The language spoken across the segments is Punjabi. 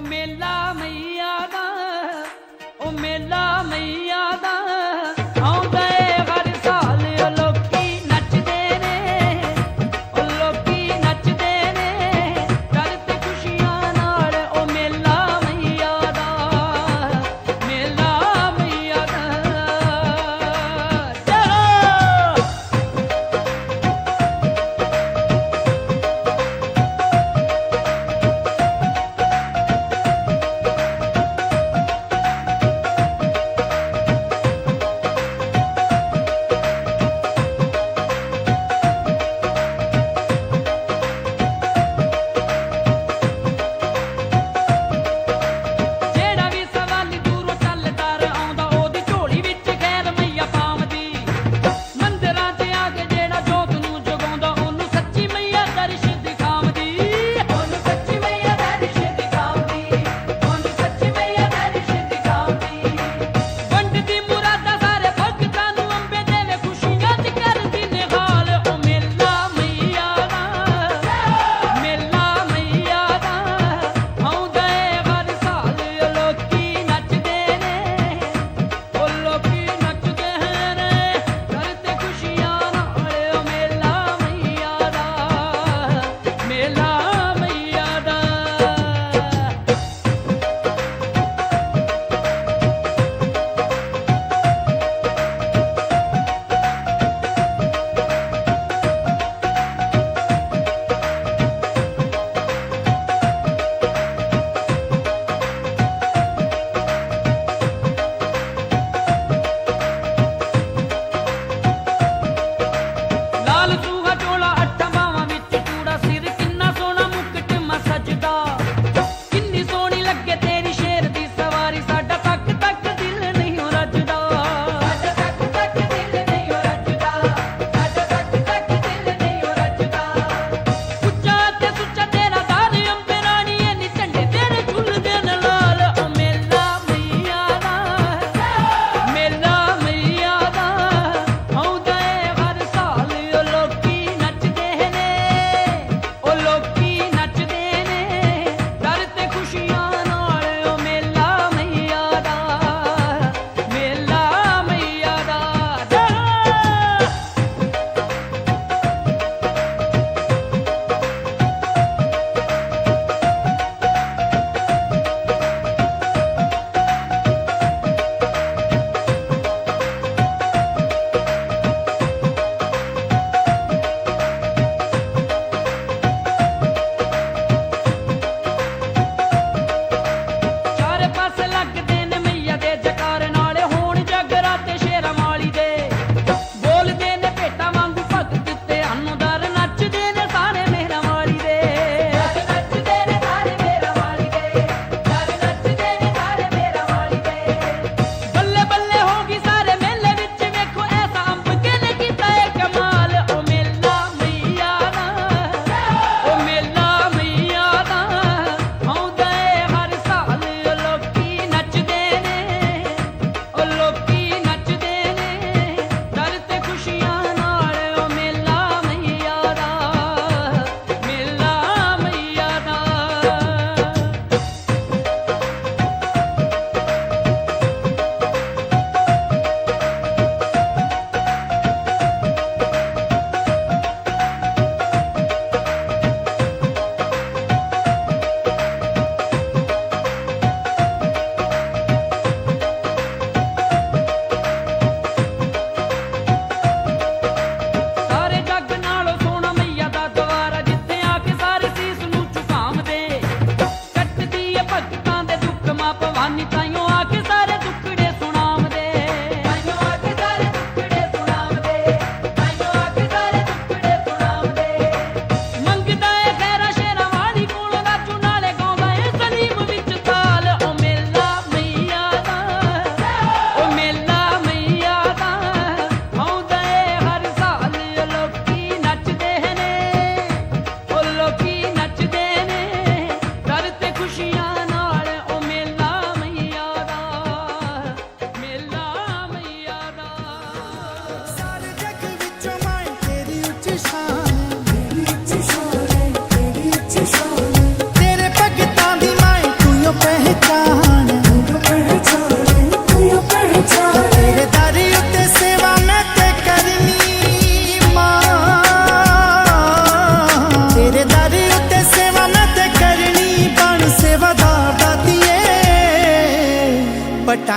मेला मैया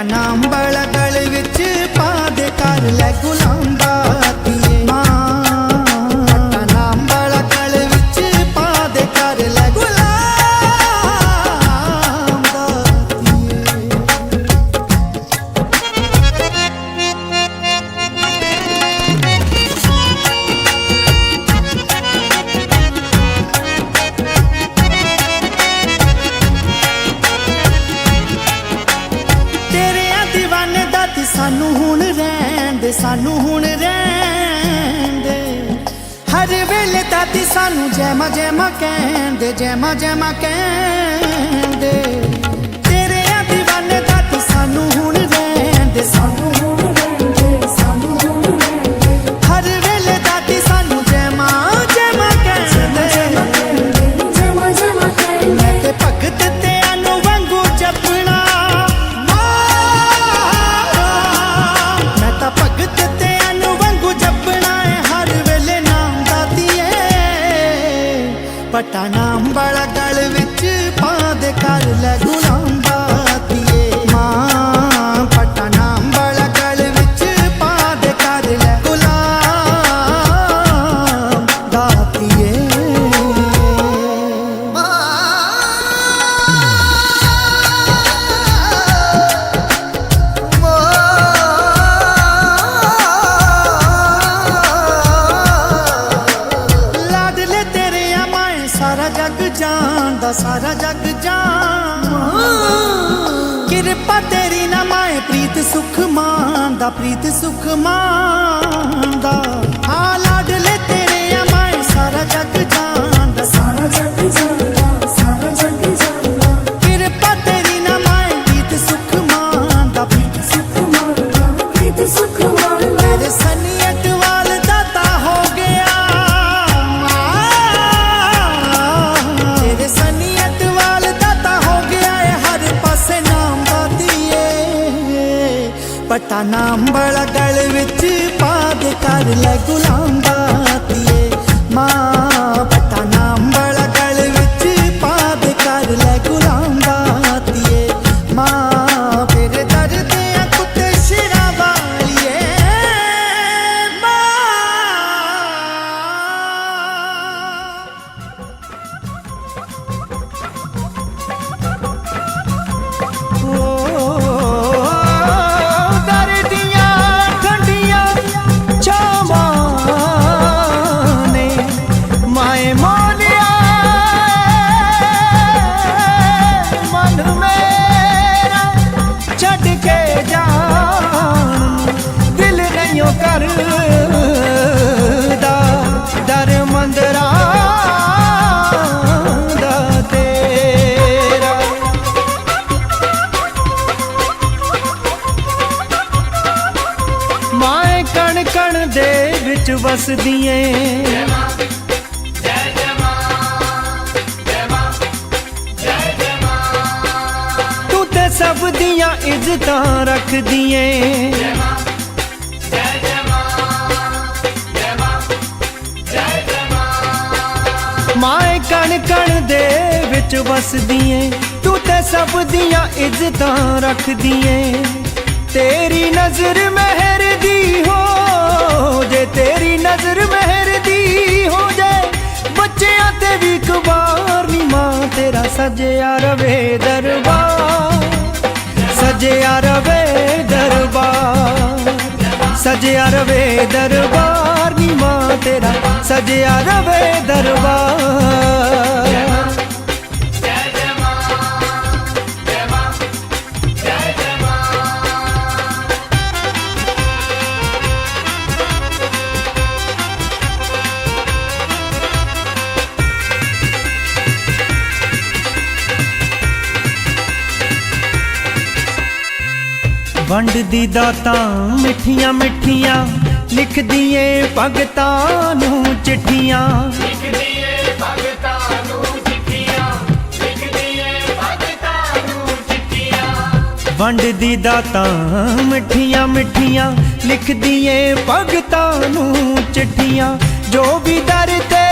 I'm. ਕਹਿੰਦੇ ਜੈਮਾ ਜੈਮਾ ਕਹਿੰਦੇ ਤੇਰਿਆਂ دیਵਾਨੇ ਦਾ ਤੇ ਸਾਨੂੰ ਹੁਣ ਰਹਿਣ ਦੇ ਸਾਨੂੰ ਹੁਣ ਪ੍ਰੀਤ ਸੁਖ ਮਾਨਦਾ ਪ੍ਰੀਤ ਸੁਖ ਮਾਨਦਾ ਹਾਂ ਲਾਡਲੇ ਤੇਰੇ ਆ, ਮੈਂ ਸਾਰਾ ਜੱਗ ਜਾਣਦਾ। ਸਾਰਾ ਕਿਰਪਾ ਦੇ ਕਰ ਵਸਦੀ ਏ। ਤੂੰ ਤੇ ਸਭ ਦੀਆਂ ਇੱਜ਼ਤਾਂ ਰੱਖਦੀ ਏ। ਮਾਏ ਕਣ ਕਣ ਦੇ ਵਿੱਚ ਵਸਦੀ ਏ। ਤੂੰ ਤੇ ਸਭ ਦੀਆਂ ਇੱਜ਼ਤਾਂ ਰੱਖਦੀ ਏ। ਤੇਰੀ ਨਜ਼ਰ ਮਹਿਰ ਦੀ ਹੋ ਜੇ ਤੇਰੀ ਨਜ਼ਰ ਮਹਿਰ ਦੀ ਹੋ ਜਾਏ। ਬੱਚਿਆਂ ਤੇ ਵੀ ਕਬਾਰ ਨੀ ਮਾਂ, ਤੇਰਾ ਸਜਿਆ ਰਵੇ ਦਰਬਾਰ। ਸਜਿਆ ਰਵੇ ਦਰਬਾਰ। ਸਜਿਆ ਰਵੇ ਦਰਬਾਰ ਨੀ ਮਾਂ, ਤੇਰਾ ਸਜਿਆ ਰਵੇ ਦਰਬਾਰ। ਵੰਡਦੀ ਦਾਤਾਂ ਮਿੱਠੀਆਂ ਮਿੱਠੀਆਂ ਲਿਖਦੀ ਏ ਭਗਤਾਂ ਨੂੰ ਚਿੱਠੀਆਂ ਵੰਡਦੀ ਦਾਤਾਂ ਮਿੱਠੀਆਂ ਮਿੱਠੀਆਂ ਲਿਖਦੀ ਏ ਭਗਤਾਂ ਨੂੰ ਚਿੱਠੀਆਂ। ਜੋ ਵੀ ਦਰ ਤੇ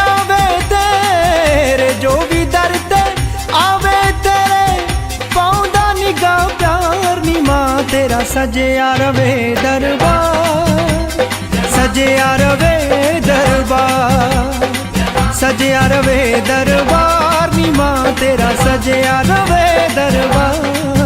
ਆਵੇ ਤੇਰੇ ਜੋ ਵੀ ਦਰ ਤੇਰਾ ਪਾਉਂਦਾ ਸਜਿਆ ਰਵੇ ਦਰਬਾਰ। ਸਜਿਆ ਰਵੇ ਦਰਬਾਰ। ਸਜਿਆ ਰਵੇ ਦਰਬਾਰ। ਨੀ ਮਾਂ ਤੇਰਾ ਸਜਿਆ ਰਵੇ ਦਰਬਾਰ।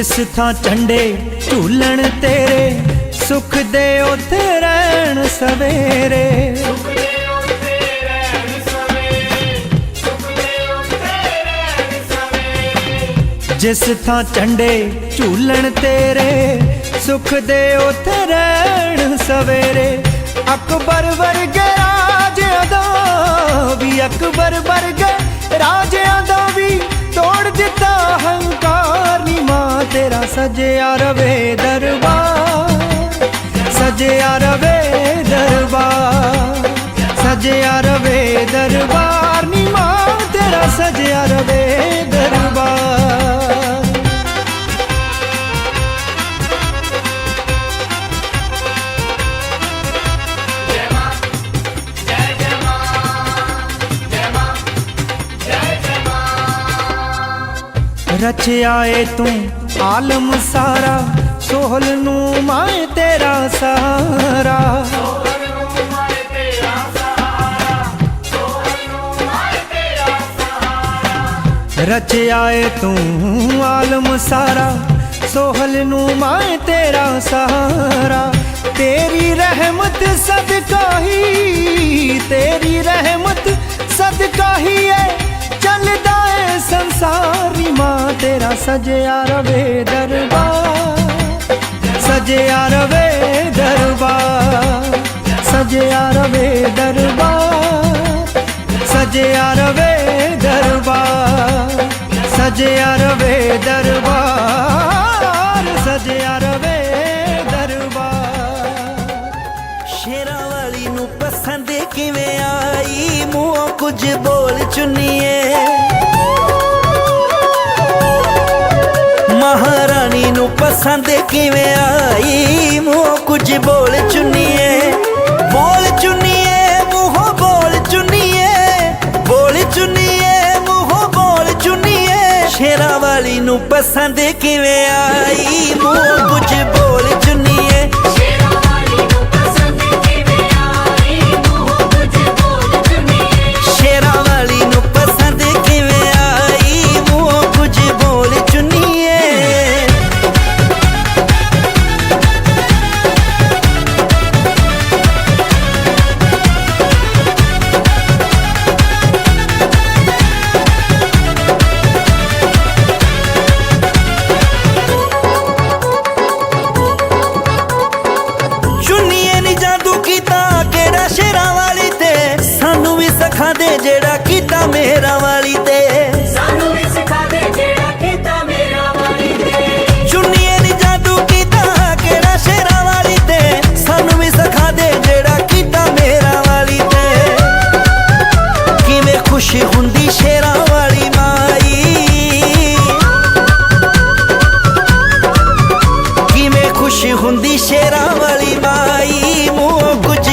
ਜਿਸ ਥਾਂ ਝੰਡੇ ਝੂਲਣ ਤੇਰੇ ਸੁਖ ਦੇ ਉਥੇ ਰਹਿਣ ਸਵੇਰੇ। ਜਿਸ ਥਾਂ ਝੰਡੇ ਝੂਲਣ ਤੇਰੇ ਸੁਖ ਦੇ ਉਥੇ ਰਹਿਣ ਸਵੇਰੇ। ਅਕਬਰ ਵਰਗੇ ਰਾਜਿਆਂ ਦਾ ਵੀ ਅਕਬਰ ਵਰਗੇ ਰਾਜਿਆਂ ਦਾ ਵੀ ਦਿੱਤਾ ਹੰਕਾਰ ਨੀ ਮਾਂ, ਤੇਰਾ ਸਜਿਆ ਰਵੇ ਦਰਬਾਰ। ਸਜਿਆ ਰਵੇ ਦਰਬਾਰ। ਸਜਿਆ ਰਵੇ ਦਰਬਾਰ ਨੀ ਮਾਂ, ਤੇਰਾ ਸਜਿਆ ਰਵੇ ਰਚਿਆ ਏ ਤੂੰ, ਆਲਮ ਸਾਰਾ, ਸੋਹਲ ਨੂੰ ਮੈਂ ਤੇਰਾ ਸਹਾਰਾ। ਰਚਿਆ ਏ ਤੂੰ, ਆਲਮ ਸਾਰਾ, ਸੋਹਲ ਨੂੰ ਮੈਂ ਤੇਰਾ ਸਹਾਰਾ। ਤੇਰੀ ਰਹਿਮਤ ਸਦਕਾ ਹੀ ਤੇਰੀ ਰਹਿਮਤ ਸਦਕਾ ਹੀ ਏ। ਸੰਸਾਰੀ ਮਾਂ, ਤੇਰਾ ਸਜਿਆ ਰਵੇ ਦਰਬਾਰ। ਸਜਿਆ ਰਵੇ ਦਰਬਾਰ। ਸਜਿਆ ਰਵੇ ਦਰਬਾਰ। ਸਜਿਆ ਰਵੇ ਦਰਬਾਰ। ਸਜਿਆ ਰਵੇ ਦਰਬਾਰ। ਸਜਿਆ ਰਵੇ ਦਰਬਾਰ। ਸ਼ੇਰਾਂ ਵਾਲੀ ਨੂੰ ਪਸੰਦ ਕਿਵੇਂ ਆਈ? ਮੂੰਹੋਂ ਕੁਝ ਬੋਲ ਚੁੰਨੀਏ ਪਸੰਦ ਕਿਵੇਂ ਆਈ? ਮੂੰਹੋਂ ਕੁਝ ਬੋਲ ਚੁੰਨੀਏ ਬੋਲ ਚੁੰਨੀਏ, ਮੂੰਹੋਂ ਬੋਲ ਚੁੰਨੀਏ ਬੋਲ ਚੁੰਨੀਏ, ਮੂੰਹੋਂ ਬੋਲ ਚੁੰਨੀਏ। ਸ਼ੇਰਾਂ ਵਾਲੀ ਨੂੰ ਪਸੰਦ ਕਿਵੇਂ ਆਈ? ਮੂੰਹ ਕੁਝ ਬੋਲ ਚੁੰਨੀਏ ਹੁੰਦੀ ਸ਼ੇਰਾਂ ਵਾਲੀ ਮਾਈ ਮੂੰਹ ਕੁਝ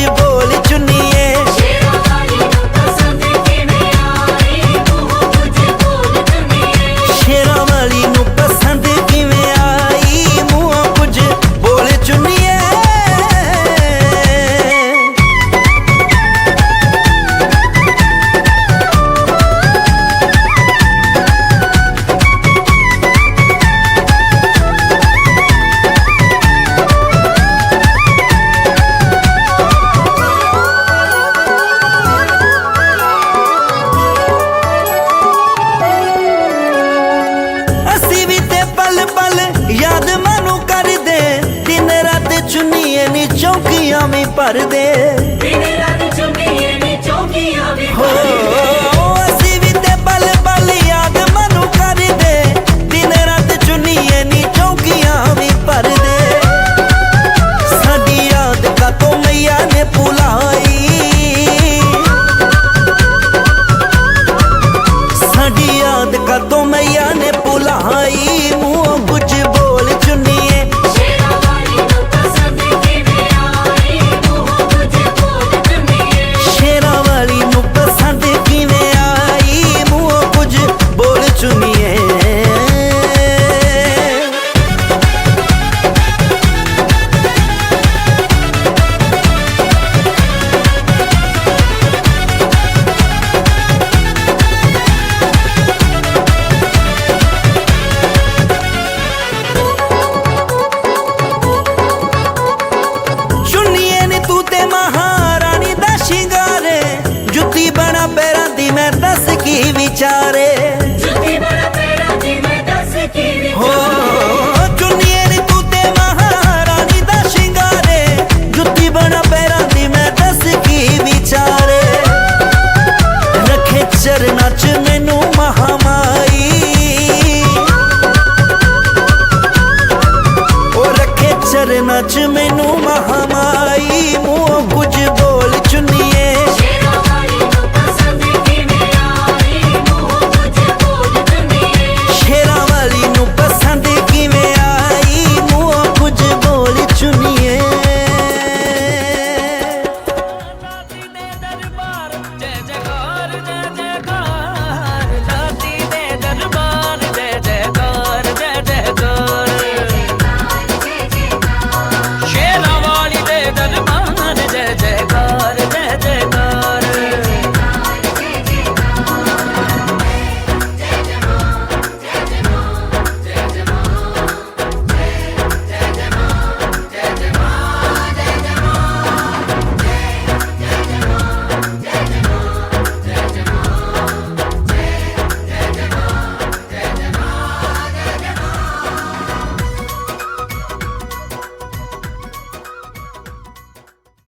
வருதே ਨੱਚ ਮੈਨੂੰ ਮਹਾਮਾਈ